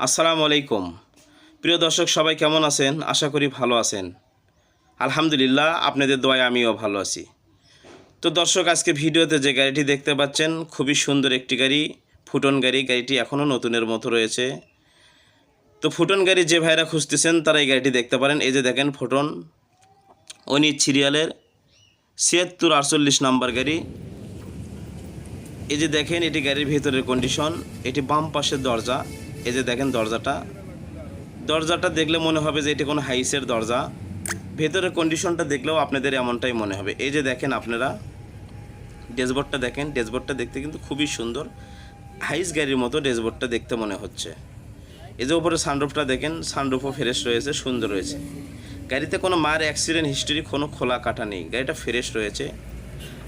আসসালামু আলাইকুম। প্রিয় দর্শক, সবাই কেমন আছেন? আশা করি ভালো আছেন। আলহামদুলিল্লাহ, আপনাদের দোয়ায় আমিও ভালো আছি। তো দর্শক, আজকে ভিডিওতে যে গাড়িটি দেখতে পাচ্ছেন, খুবই সুন্দর একটি গাড়ি, ফুটন গাড়ি। গাড়িটি এখনও নতুনের মতো রয়েছে। তো ফুটন গাড়ি যে ভাইরা খুঁজতেছেন, তারা এই গাড়িটি দেখতে পারেন। এই যে দেখেন ফুটন, অনিত সিরিয়ালের ছিয়াত্তর আটচল্লিশ নাম্বার গাড়ি। এই যে দেখেন, এটি গাড়ির ভেতরের কন্ডিশন এটি বাম পাশের দরজা। এই যে দেখেন দরজাটা। দরজাটা দেখলে মনে হবে যে এটি কোনো হাইসের দরজা। ভেতরের কন্ডিশনটা দেখলেও আপনাদের এমনটাই মনে হবে। এই যে দেখেন আপনারা, ড্যাশবোর্ডটা দেখেন, ড্যাশবোর্ডটা দেখতে কিন্তু খুবই সুন্দর। হাইস গাড়ির মতো ড্যাশবোর্ডটা দেখতে মনে হচ্ছে। এই যে উপরে সানরুফটা দেখেন সানরুফও ফ্রেশ রয়েছে, সুন্দর রয়েছে। গাড়িতে কোনো মার অ্যাক্সিডেন্ট হিস্টোরি কোনো খোলা কাটা নেই। গাড়িটা ফ্রেশ রয়েছে।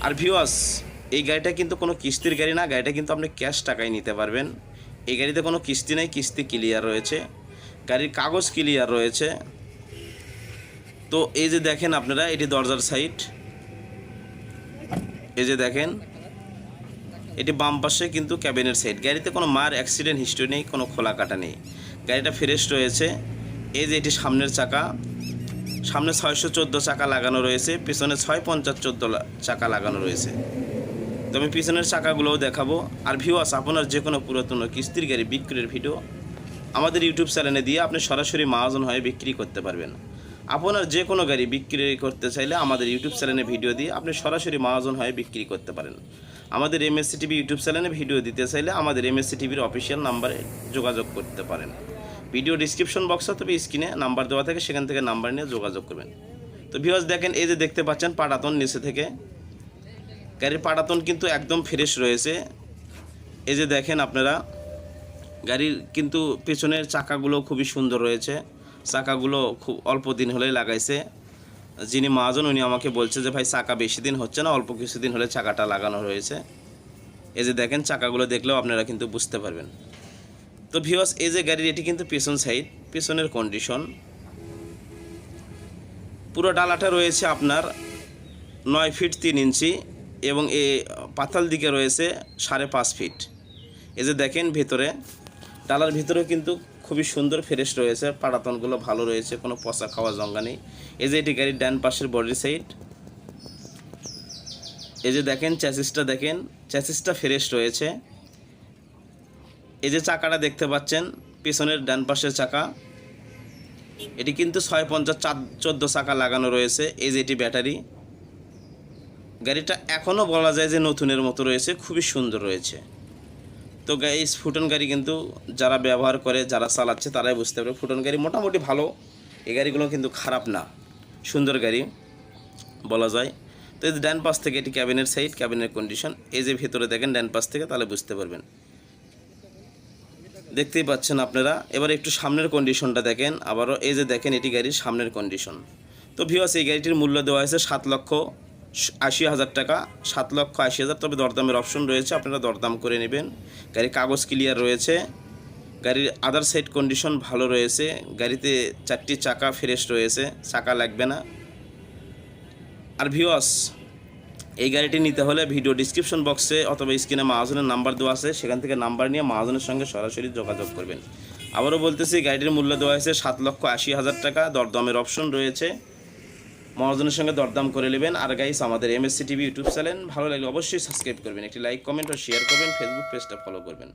আর ভিওয়াস এই গাড়িটা কিন্তু কোনো কিস্তির গাড়ি না, গাড়িটা কিন্তু আপনি ক্যাশ টাকায় নিতে পারবেন। এই গাড়িতে কোনো কিস্তি নেই, কিস্তি ক্লিয়ার রয়েছে। গাড়ির কাগজ ক্লিয়ার রয়েছে। তো এই যে দেখেন আপনারা, এটি দরজার সাইড এই যে দেখেন, এটি বাম পাশে কিন্তু ক্যাবিনের সাইড গাড়িতে কোনো মার অ্যাক্সিডেন্ট হিস্ট্রি নেই, কোনো খোলা কাটা নেই। গাড়িটা ফ্রেশ রয়েছে। এই যে এটি সামনের চাকা। সামনে ছয়শো চোদ্দ চাকা লাগানো রয়েছে, পিছনে ছয় পঞ্চাশ চোদ্দ চাকা লাগানো রয়েছে। তো আমি পিছনের চাকাগুলোও দেখাবো। আর ভিউয়ার্স আপনার যে কোনো পুরাতন কিস্তির গাড়ি বিক্রির ভিডিও আমাদের ইউটিউব চ্যানেলে দিয়ে আপনি সরাসরি মাহাজন হয়ে বিক্রি করতে পারবেন। আপনার যে কোনো গাড়ি বিক্রি করতে চাইলে আমাদের ইউটিউব চ্যানেলে ভিডিও দিয়ে আপনি সরাসরি মাহাজন হয়ে বিক্রি করতে পারেন। আমাদের এমএসসি টিভি ইউটিউব চ্যানেলে ভিডিও দিতে চাইলে আমাদের এমএসসি টিভির অফিসিয়াল নাম্বারে যোগাযোগ করতে পারেন। ভিডিও ডিসক্রিপশন বক্স তবে স্ক্রিনে নাম্বার দেওয়া থাকে, সেখান থেকে নাম্বার নিয়ে যোগাযোগ করবেন। তো ভিউয়ার্স দেখেন, এই যে দেখতে পাচ্ছেন পাটাতন নিচে থেকে। গাড়ির পাটাতন কিন্তু একদম ফ্রেশ রয়েছে। এই যে দেখেন আপনারা, গাড়ির কিন্তু পেছনের চাকাগুলো খুবই সুন্দর রয়েছে। চাকাগুলো খুব অল্প দিন হলেই লাগাইছে। যিনি মহাজন, উনি আমাকে বলছে যে, ভাই, চাকা বেশি দিন হচ্ছে না, অল্প কিছুদিন হলে চাকাটা লাগানো রয়েছে। এই যে দেখেন, চাকাগুলো দেখলেও আপনারা কিন্তু বুঝতে পারবেন। তো ভিওস এই যে গাড়ির, এটি কিন্তু পেছন সাইড পেছনের কন্ডিশন পুরো ডালাটা রয়েছে আপনার নয় ফিট তিন ইঞ্চি। এবং এ পাতাল দিকে রয়েছে সাড়ে পাঁচ ফিট। এই যে দেখেন ভেতরে, ডালার ভিতরেও কিন্তু খুবই সুন্দর ফ্রেশ রয়েছে, পাড়াতনগুলো ভালো রয়েছে, কোনো পচা খাওয়া জঙ্গা নেই। এই যে এটি গাড়ির ডান পাশের বডি সাইড। এই যে দেখেন চ্যাসিসটা দেখেন, চ্যাসিসটা ফ্রেশ রয়েছে। এই যে চাকাটা দেখতে পাচ্ছেন, পেছনের ডান পাশের চাকা। এটি কিন্তু ছয় পঞ্চাশ চার চোদ্দ চাকা লাগানো রয়েছে, এই যে এটি ব্যাটারি। গাড়িটা এখনও বলা যায় যে নতুনের মতো রয়েছে, খুবই সুন্দর রয়েছে। তো এই ফুটন গাড়ি কিন্তু যারা ব্যবহার করে, যারা চালাচ্ছে, তারাই বুঝতে পারবে ফুটন গাড়ি মোটামুটি ভালো। এই গাড়িগুলো কিন্তু খারাপ না, সুন্দর গাড়ি, বলা যায়। তো এই ডান পাশ থেকে এটি ক্যাবিনের সাইড ক্যাবিনের কন্ডিশন এই যে ভেতরে দেখেন ডান পাশ থেকে, তাহলে বুঝতে পারবেন। দেখতেই পাচ্ছেন আপনারা, এবার একটু সামনের কন্ডিশনটা দেখেন, আবারও এই যে দেখেন এটি গাড়ির সামনের কন্ডিশন তো ভিওস এই গাড়িটির মূল্য দেওয়া হয়েছে সাত লক্ষ আশি হাজার টাকা, সাত লক্ষ আশি হাজার। তবে দরদামের অপশন রয়েছে, আপনারা দরদাম করে নেবেন। গাড়ির কাগজ ক্লিয়ার রয়েছে। গাড়ির আদার সাইড কন্ডিশন ভালো রয়েছে। গাড়িতে চারটি চাকা ফ্রেশ রয়েছে, চাকা লাগবে না। আর ভিওয়াস এই গাড়িটি নিতে হলে ভিডিও ডিসক্রিপশন বক্সে অথবা স্ক্রিনে মাহাজনের নাম্বার দেওয়া আছে। সেখান থেকে নাম্বার নিয়ে মাহাজনের সঙ্গে সরাসরি যোগাযোগ করবেন। আবারও বলতেছি, গাড়িটির মূল্য দেওয়া হয়েছে সাত লক্ষ আশি হাজার টাকা। দরদমের অপশন রয়েছে। মহাজনের সঙ্গে দরদাম করে নেবেন। আর গাইস আমাদের M MSC TV YouTube channel ভালো লাগলে অবশ্যই সাবস্ক্রাইব করবেন। একটি লাইক কমেন্ট ও শেয়ার করবেন ফেসবুক পেজটা ফলো করবেন।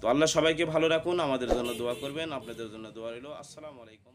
তো আল্লাহ সবাইকে ভালো রাখুন, আমাদের জন্য দোয়া করবেন, আপনাদের জন্য দোয়া রইল। আসসালামু আলাইকুম।